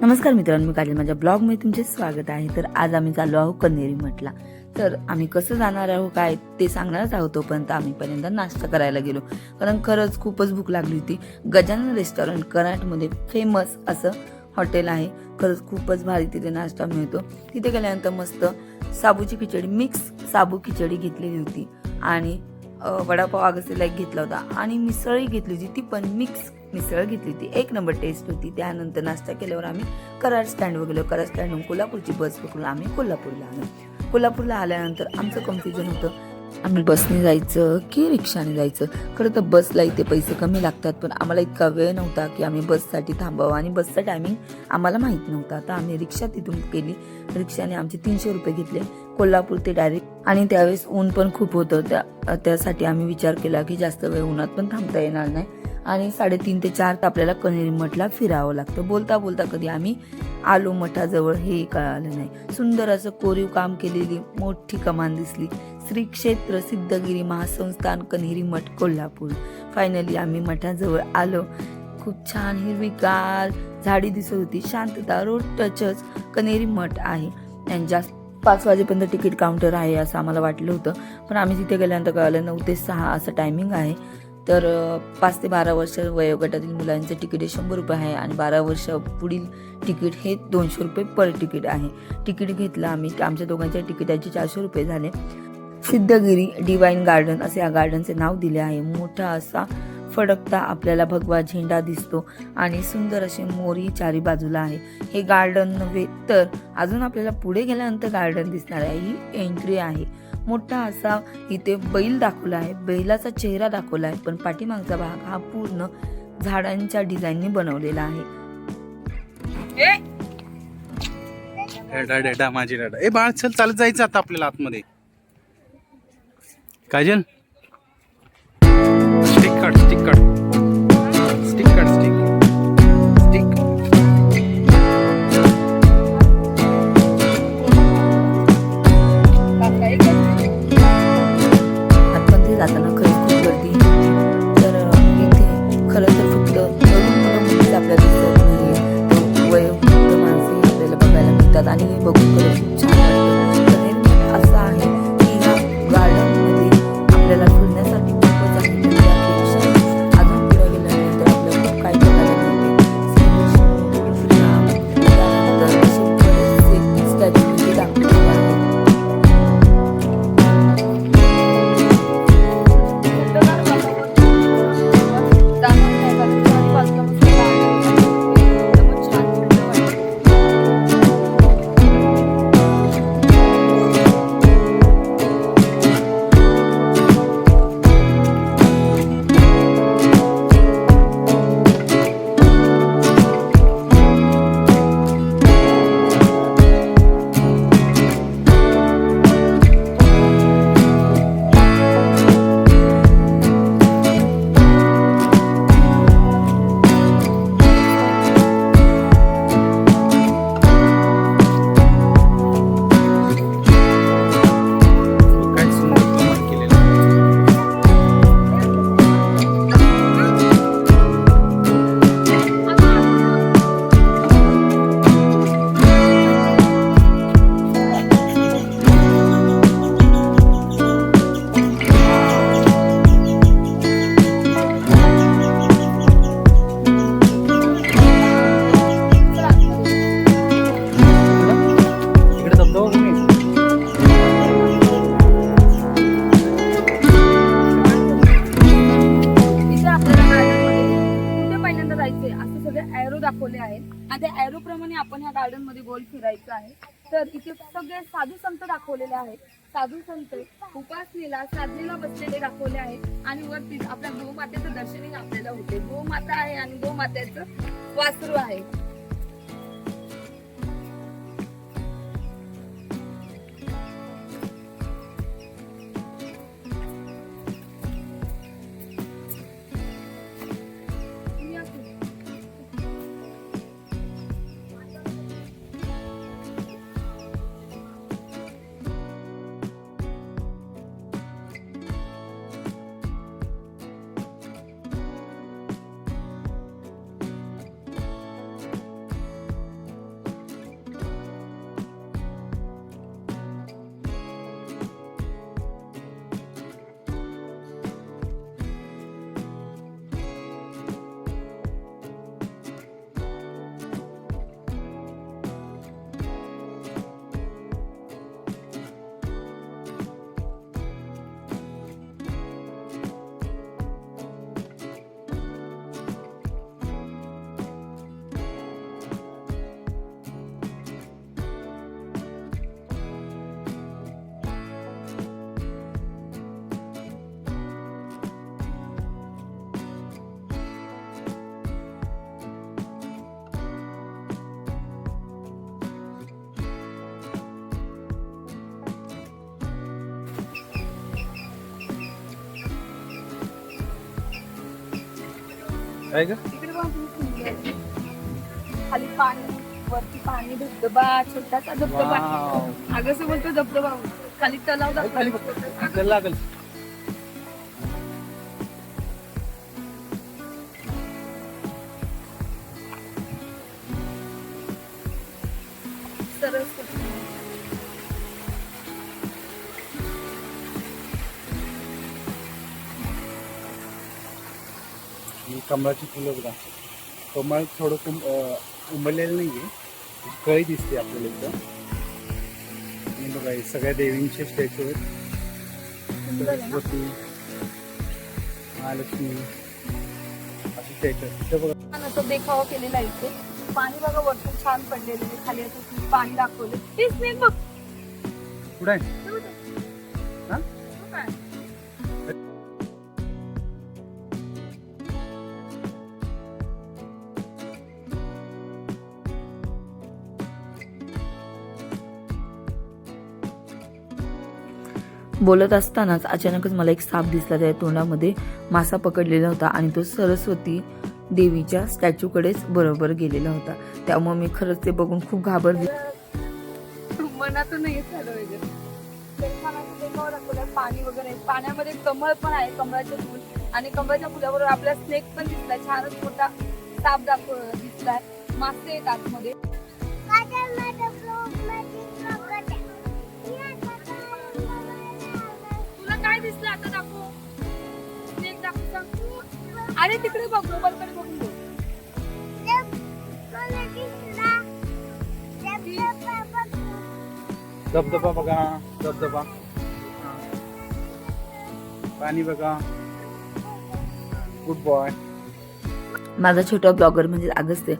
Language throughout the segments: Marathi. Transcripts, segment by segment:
नमस्कार मित्रांनो मी काजल. माझ्या ब्लॉगमध्ये तुमचे स्वागत आहे. तर आज आम्ही चाललो आहोत कन्हेरी म्हटला तर आम्ही कसं जाणार आहोत काय ते सांगणारच आहोत तोपर्यंत आम्ही पहिल्यांदा नाश्ता करायला गेलो. कारण खरंच खूपच भूक लागली होती. गजानन रेस्टॉरंट कराटमध्ये फेमस असं हॉटेल आहे. खरंच खूपच भारी तिथे नाश्ता मिळतो. तिथे गेल्यानंतर मस्त साबूची खिचडी मिक्स साबू खिचडी घेतलेली होती. आणि वडापाव अगस्तीला एक घेतला होता. आणि मिसळही घेतली होती. ती पण मिक्स मिसळ घेतली होती. एक नंबर टेस्ट होती. त्यानंतर नाश्ता केल्यावर आम्ही कराड स्टँडवर गेलो. कराड स्टँडहून कोल्हापूरची बस पकडून आम्ही कोल्हापूरला आलो. कोल्हापूरला आल्यानंतर आमचं कन्फ्युजन होतं. आम्ही बसने जायचं की रिक्षाने जायचं? खरं तर बसला इथे पैसे कमी लागतात पण आम्हाला इतका वेळ नव्हता की आम्ही बससाठी थांबावं. आणि बसचा टायमिंग आम्हाला माहीत नव्हता. तर आम्ही रिक्षा तिथून केली. रिक्षाने आमचे तीनशे रुपये घेतले. कोल्हापूर ते डायरेक्ट आणि त्यावेळेस ऊन पण खूप होतं. त्या त्यासाठी आम्ही विचार केला की जास्त वेळ उन्हात पण थांबता येणार नाही. आणि साडेतीन ते चार तर आपल्याला कनेरी मठला फिरावं लागतं. बोलता बोलता कधी आम्ही आलो मठाजवळ हे कळालं नाही. सुंदर असं कोरीव काम केलेली मोठी कमान दिसली. श्री क्षेत्र सिद्धगिरी महासंस्थान कन्हेरी मठ कोल्हापूर. फायनली आम्ही मठाजवळ आलो. खूप छान हिरवीगार झाडी दिसत होती. शांतता रोड टचच कनेरी मठ आहे. त्यांच्या पाच वाजेपर्यंत तिकीट काउंटर आहे असं आम्हाला वाटलं होतं. पण आम्ही तिथे गेल्यानंतर कळलं नऊ ते सहा असं टायमिंग आहे. तर पाच ते बारा वर्ष वयोगटातील मुलांचं तिकीट हे शंभर रुपये आहे आणि बारा वर्ष पुढील तिकीट हे दोनशे रुपये पर तिकीट आहे. तिकीट घेतलं आम्ही आमच्या दोघांच्या तिकिटाचे चारशे रुपये झाले. सिद्धगिरी डिवाईन गार्डन असे या गार्डनचे नाव दिले आहे. मोठा असा फडकता आपल्याला भगवा झेंडा दिसतो आणि सुंदर असे मोरी चारी बाजूला आहे. हे गार्डन नव्हे तर अजून आपल्याला पुढे गेल्यानंतर गार्डन दिसणार आहे. ही एंट्री आहे. मोठा असा इथे बैल दाखवला आहे. बैलाचा चेहरा दाखवला आहे. पण पाठीमागचा भाग हा पूर्ण झाडांच्या डिझाईनने बनवलेला आहे. डेटा डेटा माझी डेटा ए बाळ चल चालत जायचं आता आपल्याला आतमध्ये. काजल स्टिक काढ स्टिक काढ गोल फिरायचं आहे. तर इथे सगळे साधू संत दाखवलेले आहेत. साधू संत उपासनेला साधनेला बसलेले दाखवले आहेत. आणि वरती आपल्या गोमातेचं दर्शनही आपल्याला होते. गोमाता आहे आणि गोमात्याचं वासरू आहे. काय ग तिकडे पण खूप सुंदर आहे. खाली पाणी वरती पाणी धबधबा छोटासा धबधबा वाव. अगं असं बोलतो धबधबा खाली तलाव खाली बघ. चल लागल सरस्वती ही कमळाची फुलं बघा. कमळ थोडं कुम अं, उमललेलं नाहीये. कळी दिसते आपल्याला इथं. आणि बघा सगळ्या देवींचे स्टॅच्यू आहेत. आहे सरस्वती महालक्ष्मी असे स्टॅच्यू आहेत. तिथं बघा. असं देखावा केलेला आहे इथे. पाणी बघा वरतून छान पडलेलं आहे. खाली असं पाणी दाखवले ते स्नेक बघ. कुठं बोलत असतानाच अचानकच मला एक साप दिसला त्या तोंडामध्ये मासा पकडलेला होता आणि तो सरस्वती देवीच्या स्टॅच्यूकडेच बरोबर गेलेला होता. त्यामुळे मी खरंच ते बघून खूप घाबरले. मनातून नाही पाणी वगैरे पाण्यामध्ये कमळ पण आहे कमळाचे फुल. आणि कमळाच्या फुलाबरोबर आपला स्नेक पण दिसलाय छानच मोठा साप दाखव दिसलाय. मासे आहेत आतमध्ये. काय दिसलं आता दाखव. स्नेक दाखव सांग. अरे तिकडे बघ मोबाईलकडे बघून बघ. धबधबा बघा धबधबा. पाणी बघा. गुड बॉय माझा छोटा ब्लॉगर म्हणजे अगस्त्य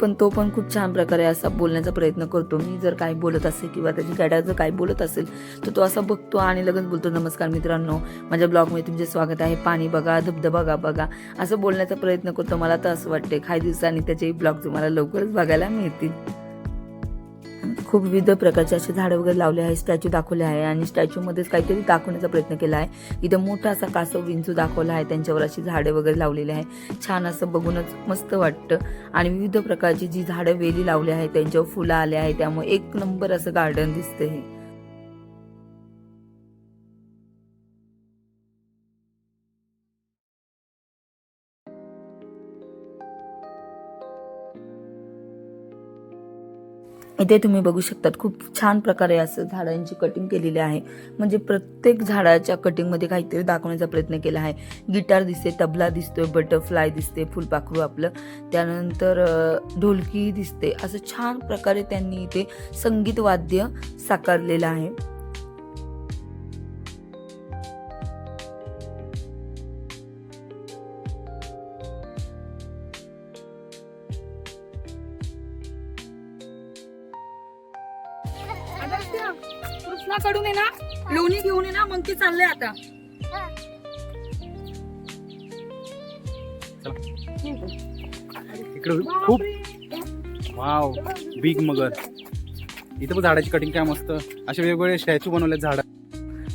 पण तो पण खूप छान प्रकारे असा बोलण्याचा प्रयत्न करतो. मी जर काही बोलत असेल किंवा त्याची गाड्या जर काही बोलत असेल तर तो असा बघतो आणि लगेच बोलतो नमस्कार मित्रांनो माझ्या ब्लॉगमध्ये तुमचे स्वागत आहे. पाणी बघा धबधबा बघा बघा. असं बोलण्याचा प्रयत्न करतो. मला तर असं वाटते काही दिवसांनी त्याचेही ब्लॉग तुम्हाला लवकरच बघायला मिळतील. खूप विविध प्रकारचे असे झाडं वगैरे लावले आहे स्टॅच्यू दाखवले आहे आणि स्टॅच्यूमध्येच काहीतरी दाखवण्याचा प्रयत्न केला आहे. इथं मोठा असा कासव विंचू दाखवला आहे त्यांच्यावर अशी झाडे वगैरे लावलेली आहे छान असं बघूनच मस्त वाटतं. आणि विविध प्रकारची जी झाडं वेली लावली आहेत त्यांच्यावर फुलं आले आहे त्यामुळे एक नंबर असं गार्डन दिसतं हे. इथे तुम्ही बघू शकतात खूप छान प्रकारे असं झाडांची कटिंग केलेली आहे. म्हणजे प्रत्येक झाडाच्या कटिंगमध्ये काहीतरी दाखवण्याचा प्रयत्न केला आहे. गिटार दिसते तबला दिसतोय बटरफ्लाय दिसते फुलपाखरू आपलं. त्यानंतर ढोलकी दिसते. असं छान प्रकारे त्यांनी इथे संगीत वाद्य साकारलेलं आहे. कृष्णाकडून आहे ना लोणी घेऊन ये ना मग ते चाललंय आता. इकडे खूप वाव बिग मगर. इथं पण झाडाची कटिंग काय मस्त. असे वेगवेगळे स्टॅच्यू बनवले झाड.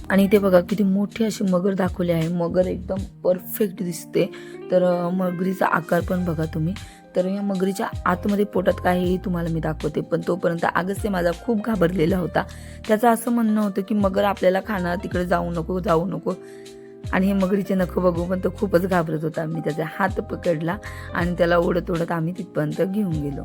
आणि इथे बघा किती मोठी अशी मगर दाखवली आहे. मगर एकदम परफेक्ट दिसते. तर मगरीचा आकार पण बघा तुम्ही. तर या मगरीच्या आतमध्ये पोटात काय हे तुम्हाला मी दाखवते. पण तोपर्यंत आगस्य माझा खूप घाबरलेला होता. त्याचं असं म्हणणं होतं की मगर आपल्याला खाणार तिकडे जाऊ नको जाऊ नको. आणि हे मगरीचे नख बघू पण तो खूपच घाबरत होता. मी त्याचा हात पकडला आणि त्याला ओढत ओढत आम्ही तिथपर्यंत घेऊन गेलो.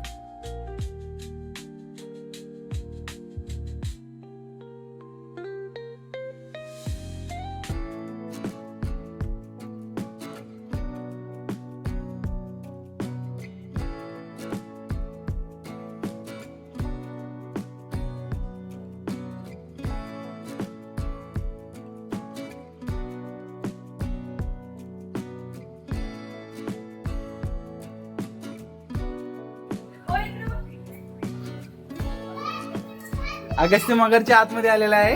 अगस्त्य मगरच्या आतमध्ये आलेला आहे.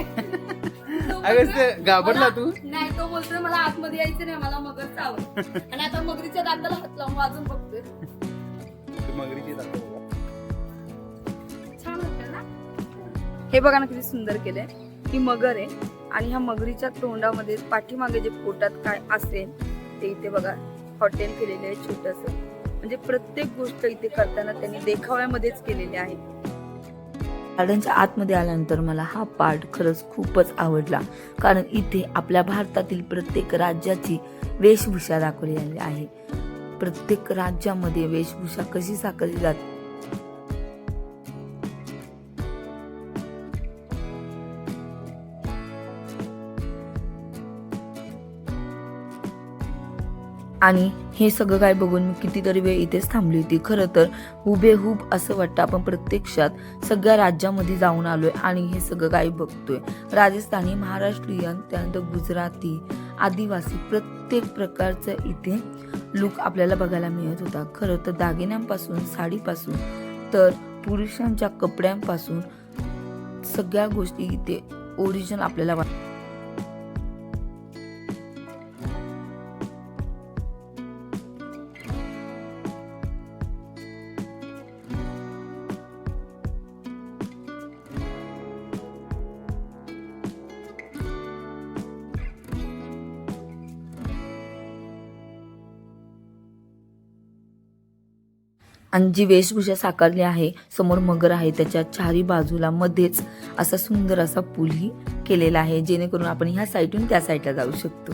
अगस्त्य घाबरला तू? नाही तो बोलतोय मला आतमध्ये यायचं नाही मला मगर आणि आता मगरीच्या दाताला हात लावून वाजून बघतोय. मगरीची. छान ना? हे बघा ना किती सुंदर केलंय. ही मगर आहे आणि ह्या मगरीच्या तोंडामध्ये पाठीमागे जे पोटात काय असेल ते इथे बघा हॉटेल केलेलं आहे छोटस. म्हणजे प्रत्येक गोष्ट इथे करताना त्यांनी देखाव्यामध्येच केलेली आहे. गार्डनच्या आतमध्ये आल्यानंतर मला हा पार्ट खरंच खूपच आवडला. कारण इथे आपल्या भारतातील प्रत्येक राज्याची वेशभूषा दाखवलेली आहे. प्रत्येक राज्यामध्ये वेशभूषा कशी साकारली जाते? आणि हे सगळं काय बघून मी कितीतरी वेळ इथेच थांबली होती. खरं तर हुबेहूब असं वाटतं आपण प्रत्यक्षात सगळ्या राज्यामध्ये जाऊन आलोय आणि हे सगळं काय बघतोय. राजस्थानी महाराष्ट्रीयन त्यानंतर गुजराती आदिवासी प्रत्येक प्रकारचं इथे लुक आपल्याला बघायला मिळत होता. खरं तर दागिन्यांपासून साडीपासून तर पुरुषांच्या कपड्यांपासून सगळ्या गोष्टी इथे ओरिजिनल आपल्याला वाटतं आणि जी वेशभूषा साकारली आहे समोर मगर आहे त्याच्या चारी बाजूला मध्येच असा सुंदर असा पूलही केलेला आहे जेणेकरून आपण ह्या साईडून त्या साईडला जाऊ शकतो.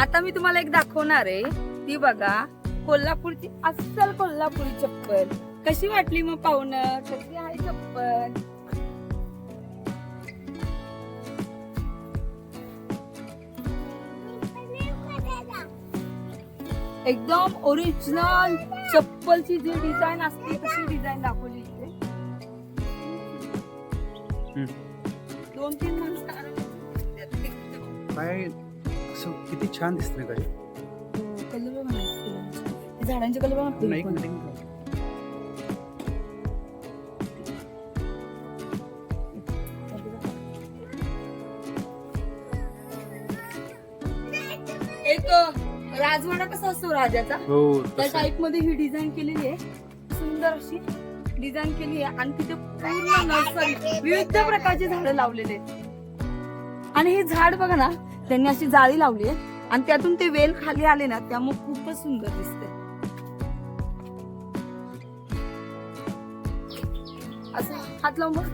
आता मी तुम्हाला एक दाखवणार आहे. ती बघा कोल्हापूरची अस्सल कोल्हापुरी चप्पल. कशी वाटली मग पाहुणं? कशी आहे चप्पल? एकदम ओरिजिनल चप्पलची जी डिझाईन असते तशी डिझाईन दाखवली इथे. दोन तीन माणसं किती छान दिसते कलर. झाडांचे कलर एक राजवाडा कसा असतो राजाचा? हो त्या तसं. टाईपमध्ये ही डिझाईन केलेली आहे. सुंदर अशी डिझाईन केली आहे. आणि तिथे पूर्ण नर्सरी विविध प्रकारचे झाडं लावलेले आहेत. आणि हे झाड बघा ना त्यांनी अशी जाळी लावली आहे. आणि त्यातून ते वेल खाली आले ना त्यामुळे खूपच सुंदर दिसते असं हात लावून बघ.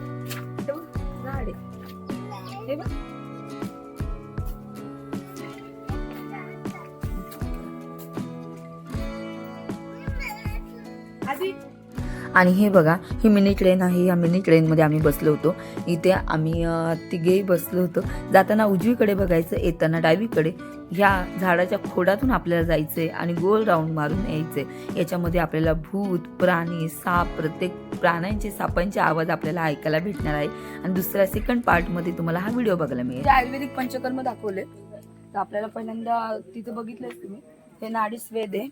बघ, झाड आहे. हे बघ. आणि हे बघा ही मिनी ट्रेन आहे या मिनी ट्रेनमध्ये आम्ही बसलो होतो. इथे आम्ही तिघेही बसलो होतो. जाताना उजवीकडे बघायचं येताना डावीकडे. ह्या झाडाच्या खोडातून आपल्याला जायचंय आणि गोल राऊंड मारून यायचंय. याच्यामध्ये आपल्याला भूत प्राणी साप प्रत्येक प्राण्यांचे सापांचे आवाज आपल्याला ऐकायला भेटणार आहे. आणि दुसऱ्या सेकंड पार्टमध्ये तुम्हाला हा व्हिडिओ बघायला मिळेल. आयुर्वेदिक पंचकर्म दाखवले तर आपल्याला पहिल्यांदा तिथं बघितलंच तुम्ही. हे नाडी स्वेद आहे.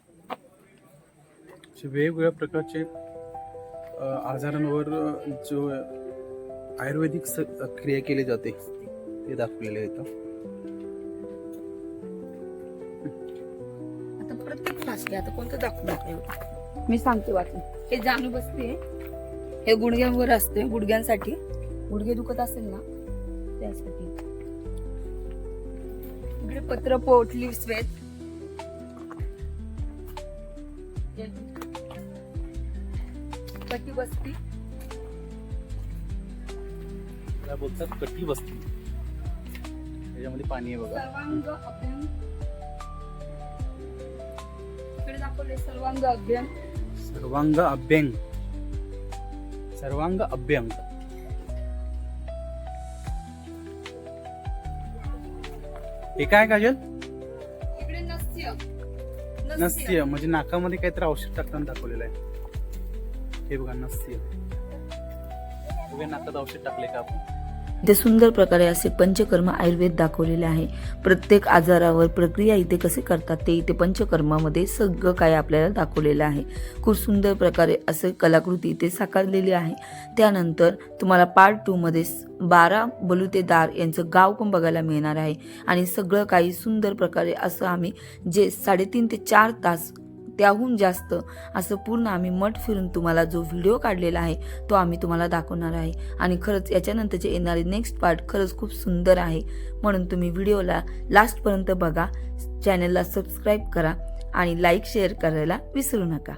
असे वेगवेगळ्या प्रकारचे आजारांवर जो आयुर्वेदिक स- क्रिया केली जाते ते दाखवलेले प्रत्येक भाषे आता कोणतं दाखवू दाखवू मी सांगते वाचून हे जानू बसते. हे गुडघ्यांवर असते गुडघ्यांसाठी. गुडघे दुखत असेल ना त्यासाठी. इकडे पत्र पोटली स्वेत. कटी बसती त्याला बोलतात? बसती त्याच्यामध्ये पाणी आहे बघा. सर्वांग इकडे दाखवले सर्वांग अभ्यंग सर्वांग अभ्यंग. सर्वांग अभ्यंग. हे काय काजल? इकडे नस्य. नस्य म्हणजे नाकामध्ये काहीतरी औषध टाकताना दाखवलेलं आहे. हे बघा नस्य बघा नाकात औषध टाकले का आपण? इथे सुंदर प्रकारे असे पंचकर्म आयुर्वेद दाखवलेले आहे. प्रत्येक आजारावर प्रक्रिया इथे कसे करतात ते इथे पंचकर्मामध्ये सगळं काय आपल्याला दाखवलेलं आहे. खूप सुंदर प्रकारे असे कलाकृती इथे साकारलेली आहे. त्यानंतर तुम्हाला पार्ट टूमध्ये बारा बलुतेदार यांचं गाव पण बघायला मिळणार आहे. आणि सगळं काही सुंदर प्रकारे असं आम्ही जे साडेतीन ते चार तास त्याहून जास्त. असं पूर्ण आम्ही मठ फिरून तुम्हाला जो व्हिडिओ काढलेला आहे तो आम्ही तुम्हाला दाखवणार आहे. आणि खरंच याच्यानंतरचे येणारे नेक्स्ट पार्ट खरंच खूप सुंदर आहे. म्हणून तुम्ही व्हिडिओला लास्टपर्यंत बघा. चॅनलला सबस्क्राईब करा आणि लाईक शेअर करायला विसरू नका.